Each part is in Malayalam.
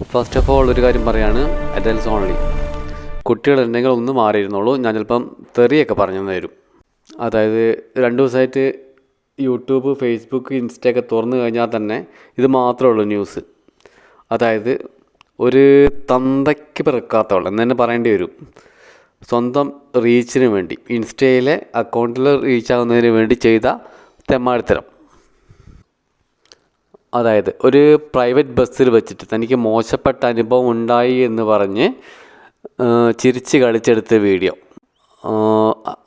ഫസ്റ്റ് ഓഫ് ഓൾ ഒരു കാര്യം പറയാണ് അഡൽസ് ഓൺലി കുട്ടികൾ എന്തെങ്കിലും ഒന്ന് മാറിയിരുന്നുള്ളൂ ഞാൻ ചിലപ്പം തെറിയൊക്കെ പറഞ്ഞു തരും അതായത് രണ്ട് ദിവസമായിട്ട് യൂട്യൂബ് ഫേസ്ബുക്ക് ഇൻസ്റ്റയൊക്കെ തുറന്നു കഴിഞ്ഞാൽ തന്നെ ഇത് മാത്രമേ ഉള്ളൂ ന്യൂസ് അതായത് ഒരു തന്തയ്ക്ക് പിറക്കാത്തവൾ എന്ന് തന്നെ പറയേണ്ടി വരും. സ്വന്തം റീച്ചിന് വേണ്ടി ഇൻസ്റ്റയിലെ അക്കൗണ്ടിൽ റീച്ചാകുന്നതിന് വേണ്ടി ചെയ്ത തെമ്മാടിത്തരം. അതായത് ഒരു പ്രൈവറ്റ് ബസ്സിൽ വെച്ചിട്ട് തനിക്ക് മോശപ്പെട്ട അനുഭവം ഉണ്ടായി എന്ന് പറഞ്ഞ് ചിരിച്ച് കളിച്ചെടുത്ത വീഡിയോ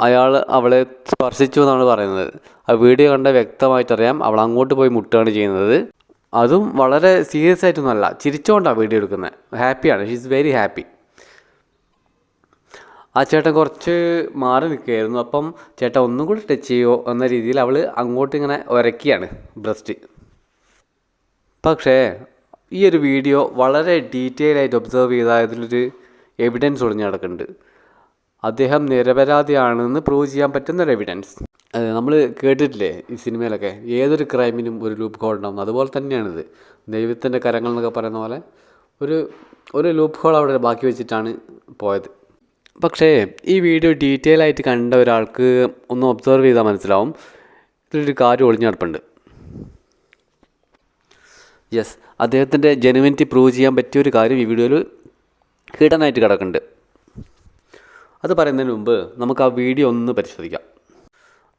അയാൾ അവളെ സ്പർശിച്ചു എന്നാണ് പറയുന്നത്. ആ വീഡിയോ കണ്ട വ്യക്തമായിട്ടറിയാം അവൾ അങ്ങോട്ട് പോയി മുട്ടുകയാണ് ചെയ്യുന്നത്. അതും വളരെ സീരിയസ് ആയിട്ടൊന്നുമല്ല ചിരിച്ചുകൊണ്ടാണ് വീഡിയോ എടുക്കുന്നത് ഹാപ്പിയാണ് ഷീ വെരി ഹാപ്പി ആ ചേട്ടൻ കുറച്ച് മാറി നിൽക്കുകയായിരുന്നു. അപ്പം ചേട്ടൻ ഒന്നും കൂടി ടച്ച് ചെയ്യുമോ എന്ന രീതിയിൽ അവൾ അങ്ങോട്ട് ഇങ്ങനെ ഉരക്കിയാണ് ബ്രസ്റ്റ് പക്ഷേ ഈ ഒരു വീഡിയോ വളരെ ഡീറ്റെയിൽ ആയിട്ട് ഒബ്സർവ് ചെയ്താൽ എവിഡൻസ് ഒളിഞ്ഞു കിടക്കുന്നുണ്ട് അദ്ദേഹം നിരപരാധിയാണെന്ന് പ്രൂവ് ചെയ്യാൻ പറ്റുന്ന ഒരു എവിഡൻസ് നമ്മൾ കേട്ടിട്ടില്ലേ ഈ സിനിമയിലൊക്കെ? ഏതൊരു ക്രൈമിനും ഒരു ലൂപ്പ് ഹോൾ ഉണ്ടാവും അതുപോലെ തന്നെയാണിത്. ദൈവത്തിന്റെ കരങ്ങൾ എന്നൊക്കെ പറയുന്ന പോലെ ഒരു ഒരു ലൂപ്പ് ഹോൾ അവിടെ ബാക്കി വെച്ചിട്ടാണ് പോയത്. പക്ഷേ ഈ വീഡിയോ ഡീറ്റെയിൽ ആയിട്ട് കണ്ട ഒരാൾക്ക് ഒന്ന് ഒബ്സർവ് ചെയ്താൽ മനസ്സിലാവും. ഇതിലൊരു കാര്യം ഒളിഞ്ഞു കിടപ്പുണ്ട് യെസ് അദ്ദേഹത്തിന്റെ ജെനുവിനിറ്റി പ്രൂവ് ചെയ്യാൻ പറ്റിയ ഒരു കാര്യം ഈ വീഡിയോയിൽ ഹിഡനായിട്ട് കിടക്കുന്നുണ്ട്. അത് പറയുന്നതിന് മുമ്പ് നമുക്ക് ആ വീഡിയോ ഒന്ന് പരിശോധിക്കാം.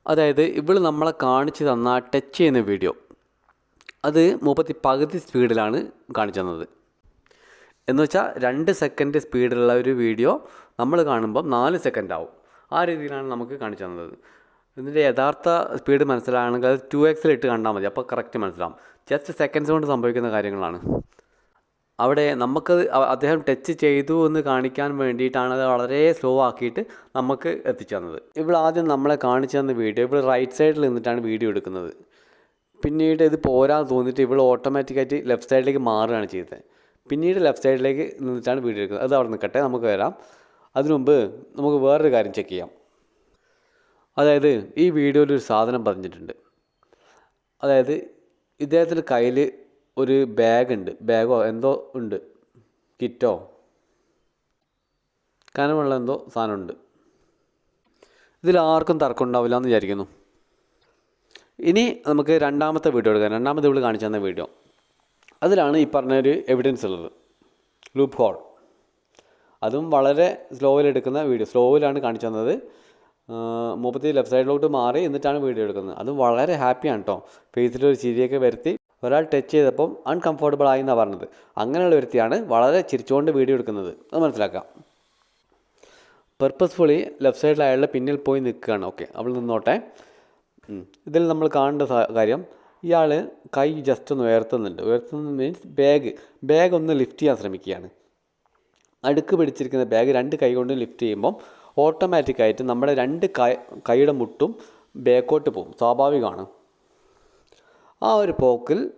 അതായത് ഇവൾ നമ്മളെ കാണിച്ചു തന്ന ടച്ച് ചെയ്യുന്ന വീഡിയോ അത് മുപ്പത്തി പകുതി സ്പീഡിലാണ് കാണിച്ചു തന്നത്. എന്ന് വെച്ചാൽ രണ്ട് സെക്കൻഡ് സ്പീഡിലുള്ള ഒരു വീഡിയോ നമ്മൾ കാണുമ്പം നാല് സെക്കൻഡ് ആവും. ആ രീതിയിലാണ് നമുക്ക് കാണിച്ചു തന്നത്. ഇതിന്റെ യഥാർത്ഥ സ്പീഡ് മനസ്സിലാണെങ്കിൽ അത് ടു എക്സിലിട്ട് കണ്ടാൽ മതി. അപ്പോൾ കറക്റ്റ് മനസ്സിലാവും. ജസ്റ്റ് സെക്കൻഡ്സ് കൊണ്ട് സംഭവിക്കുന്ന കാര്യങ്ങളാണ്. അവിടെ നമുക്ക് അദ്ദേഹം ടച്ച് ചെയ്തു എന്ന് കാണിക്കാൻ വേണ്ടിയിട്ടാണ് അത് വളരെ സ്ലോ ആക്കിയിട്ട് നമുക്ക് എത്തിച്ചു തന്നത്. ഇവിടെ ആദ്യം നമ്മളെ കാണിച്ചു തന്ന വീഡിയോ ഇവിടെ റൈറ്റ് സൈഡിൽ നിന്നിട്ടാണ് വീഡിയോ എടുക്കുന്നത്. പിന്നീട് ഇത് പോരാ തോന്നിയിട്ട് ഇവിടെ ഓട്ടോമാറ്റിക്കായിട്ട് ലെഫ്റ്റ് സൈഡിലേക്ക് മാറുകയാണ് ചെയ്തത്. പിന്നീട് ലെഫ്റ്റ് സൈഡിലേക്ക് നിന്നിട്ടാണ് വീഡിയോ എടുക്കുന്നത്. അത് അവിടെ നിൽക്കട്ടെ നമുക്ക് വരാം. അതിനുമുമ്പ് നമുക്ക് വേറൊരു കാര്യം ചെക്ക് ചെയ്യാം. അതായത് ഈ വീഡിയോയിൽ ഒരു സാധനം പറഞ്ഞിട്ടുണ്ട്. അതായത് ഇദ്ദേഹത്തിന്റെ കയ്യിൽ ഒരു ബാഗ് ഉണ്ട് ബാഗോ എന്തോ ഉണ്ട്. കിറ്റോ? കനമുള്ള എന്തോ സാധനമുണ്ട്. ഇതിൽ ആർക്കും തർക്കം ഉണ്ടാവില്ല എന്ന് വിചാരിക്കുന്നു. ഇനി നമുക്ക് രണ്ടാമത്തെ വീഡിയോ എടുക്കാം. രണ്ടാമത്തെ ഇവിടെ കാണിച്ചു തന്ന വീഡിയോ. അതിലാണ് ഈ പറഞ്ഞൊരു എവിഡൻസ് ഉള്ളത്. ലൂപ്പ് ഹോൾ അതും വളരെ സ്ലോയിൽ എടുക്കുന്ന വീഡിയോ സ്ലോയിലാണ് കാണിച്ചു തന്നത്. മുപ്പത്തി ലെഫ്റ്റ് സൈഡിലോട്ട് മാറി എന്നിട്ടാണ് വീഡിയോ എടുക്കുന്നത്. അതും വളരെ ഹാപ്പിയാണ് കേട്ടോ ഫേസിൽ ഒരു ചിരിയൊക്കെ വരുത്തി ഒരാൾ ടച്ച് ചെയ്തപ്പം അൺകംഫർട്ടബിൾ ആയി എന്നാണ് പറഞ്ഞത്. അങ്ങനെയുള്ള വ്യക്തിയാണ് വളരെ ചിരിച്ചുകൊണ്ട് വീഡിയോ എടുക്കുന്നത്. അത് മനസ്സിലാക്കാം. പെർപ്പസ്ഫുള്ളി ലെഫ്റ്റ് സൈഡിൽ അയാളുടെ പിന്നിൽ പോയി നിൽക്കുകയാണ്. ഓക്കെ അവൾ നിന്നോട്ടെ. ഇതിൽ നമ്മൾ കാണേണ്ട കാര്യം ഇയാൾ കൈ ജസ്റ്റ് ഒന്ന് ഉയർത്തുന്നുണ്ട്. ഉയർത്തുന്നത് മീൻസ് ബാഗ് ബാഗ് ഒന്ന് ലിഫ്റ്റ് ചെയ്യാൻ ശ്രമിക്കുകയാണ്. അടുക്ക് പിടിച്ചിരിക്കുന്ന ബാഗ് രണ്ട് കൈ കൊണ്ട് ലിഫ്റ്റ് ചെയ്യുമ്പം ഓട്ടോമാറ്റിക്കായിട്ട് നമ്മുടെ രണ്ട് കൈ കൈയുടെ മുട്ടും ബേക്കോട്ട് പോകും. സ്വാഭാവികമാണ്. ആ ഒരു പോക്കിൽ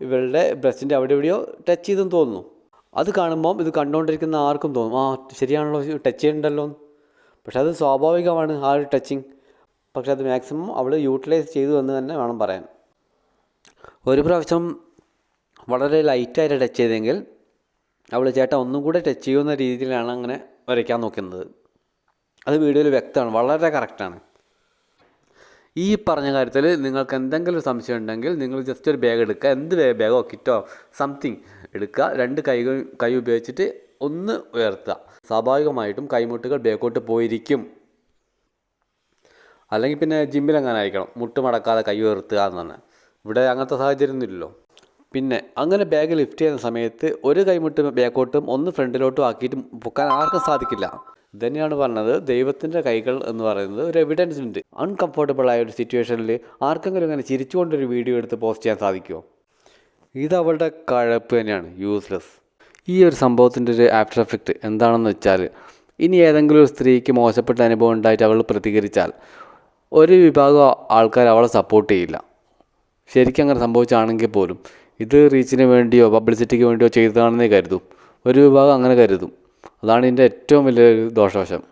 ഇവരുടെ ബ്രസ്റ്റിന്റെ അവിടെ എവിടെയോ ടച്ച് ചെയ്തെന്ന് തോന്നുന്നു. അത് കാണുമ്പം ഇത് കണ്ടുകൊണ്ടിരിക്കുന്ന ആർക്കും തോന്നും ആ ശരിയാണല്ലോ ടച്ച് ചെയ്യണ്ടല്ലോ പക്ഷെ അത് സ്വാഭാവികമാണ് ആ ഒരു ടച്ചിങ് പക്ഷെ അത് മാക്സിമം അവൾ യൂട്ടിലൈസ് ചെയ്തു എന്ന് തന്നെ വേണം പറയാൻ. ഒരു പ്രാവശ്യം വളരെ ലൈറ്റായിട്ട് ടച്ച് ചെയ്തെങ്കിൽ അവൾ ചേട്ടാ ഒന്നും കൂടെ ടച്ച് ചെയ്യുന്ന രീതിയിലാണ് അങ്ങനെ വരയ്ക്കാൻ നോക്കുന്നത്. അത് വീഡിയോയിൽ വ്യക്തമാണ് വളരെ കറക്റ്റാണ് ഈ പറഞ്ഞ കാര്യത്തിൽ നിങ്ങൾക്ക് എന്തെങ്കിലും സംശയം ഉണ്ടെങ്കിൽ നിങ്ങൾ ജസ്റ്റ് ഒരു ബാഗ് എടുക്കുക. എന്ത് ബാഗോ കിറ്റോ സംതിങ് എടുക്കുക. രണ്ട് കൈ കൈ ഉപയോഗിച്ചിട്ട് ഒന്ന് ഉയർത്തുക. സ്വാഭാവികമായിട്ടും കൈമുട്ടുകൾ ബാഗോട്ട് പോയിരിക്കും. അല്ലെങ്കിൽ പിന്നെ ജിമ്മിൽ അങ്ങനെ ആയിരിക്കണം. മുട്ട് മടക്കാതെ കൈ ഉയർത്തുക എന്ന് പറഞ്ഞാൽ. ഇവിടെ അങ്ങനത്തെ സാഹചര്യം ഒന്നുമില്ലല്ലോ പിന്നെ അങ്ങനെ ബാഗ് ലിഫ്റ്റ് ചെയ്യുന്ന സമയത്ത് ഒരു കൈമുട്ട് ബാക്കോട്ടും ഒന്ന് ഫ്രണ്ടിലോട്ടും ആക്കിയിട്ട് പൊക്കാൻ ആർക്കും സാധിക്കില്ല. ഇതന്നെയാണ് പറഞ്ഞത് ദൈവത്തിന്റെ കൈകൾ എന്ന് പറയുന്നത് ഒരു എവിഡൻസ് ഉണ്ട്. അൺകംഫർട്ടബിൾ ആയ ഒരു സിറ്റുവേഷനിൽ ആർക്കെങ്കിലും ഇങ്ങനെ ചിരിച്ചുകൊണ്ടൊരു വീഡിയോ എടുത്ത് പോസ്റ്റ് ചെയ്യാൻ സാധിക്കുമോ ഇത് അവളുടെ കഴപ്പ് തന്നെയാണ് യൂസ്ലെസ് ഈ ഒരു സംഭവത്തിന്റെ ഒരു ആഫ്റ്റർ എഫക്റ്റ് എന്താണെന്ന് വെച്ചാൽ ഇനി ഏതെങ്കിലും ഒരു സ്ത്രീക്ക് മോശപ്പെട്ട അനുഭവം ഉണ്ടായിട്ട് അവൾ പ്രതികരിച്ചാൽ ഒരു വിഭാഗം ആൾക്കാർ അവളെ സപ്പോർട്ട് ചെയ്യില്ല. ശരിക്കും അങ്ങനെ സംഭവിച്ചാണെങ്കിൽ പോലും ഇത് റീച്ചിന് വേണ്ടിയോ പബ്ലിസിറ്റിക്ക് വേണ്ടിയോ ചെയ്തതാണെന്നേ കരുതും. ഒരു വിഭാഗം അങ്ങനെ കരുതും. അതാണ് ഇതിന്റെ ഏറ്റവും വലിയൊരു ദോഷവശം.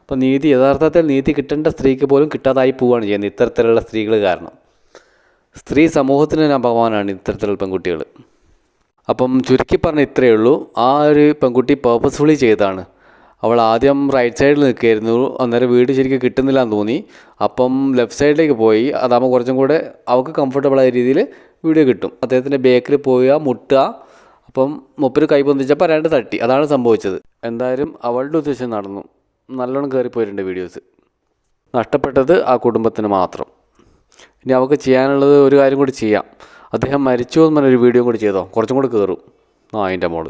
അപ്പോൾ നീതി യഥാർത്ഥത്തിൽ നീതി കിട്ടേണ്ട സ്ത്രീക്ക് പോലും കിട്ടാതായി പോവുകയാണ് ചെയ്യുന്നത് ഇത്തരത്തിലുള്ള സ്ത്രീകൾ കാരണം. സ്ത്രീ സമൂഹത്തിന് തന്നെ അപമാനമാണ് ഇത്തരത്തിലുള്ള പെൺകുട്ടികൾ. അപ്പം ചുരുക്കി പറഞ്ഞ ഇത്രയേ ഉള്ളൂ. ആ ഒരു പെൺകുട്ടി പേർപ്പസ്ഫുള്ളി ചെയ്തതാണ്. അവൾ ആദ്യം റൈറ്റ് സൈഡിൽ നിൽക്കുകയായിരുന്നു. അന്നേരം വീട് ശരിക്കും കിട്ടുന്നില്ല എന്ന് തോന്നി. അപ്പം ലെഫ്റ്റ് സൈഡിലേക്ക് പോയി. അതാകുമ്പോൾ കുറച്ചും കൂടെ അവൾക്ക് കംഫർട്ടബിൾ ആയ രീതിയിൽ വീഡിയോ കിട്ടും. അദ്ദേഹത്തിന്റെ ബേക്കറി പോവുക മുട്ടുക അപ്പം മുപ്പര് കൈ പൊന്തിച്ചപ്പോൾ രണ്ട് തട്ടി. അതാണ് സംഭവിച്ചത്. എന്തായാലും അവളുടെ ഉദ്ദേശം നടന്നു. നല്ലോണം കയറിപ്പോയിട്ടുണ്ട് വീഡിയോസ് നഷ്ടപ്പെട്ടത് ആ കുടുംബത്തിന് മാത്രം. ഇനി അവൾക്ക് ചെയ്യാനുള്ളത് ഒരു കാര്യം കൂടി ചെയ്യാം. അദ്ദേഹം മരിച്ചു എന്ന് പറഞ്ഞൊരു വീഡിയോ കൂടി ചെയ്തോ? കുറച്ചും കൂടി കയറും ആ അതിന്റെ മോൾ.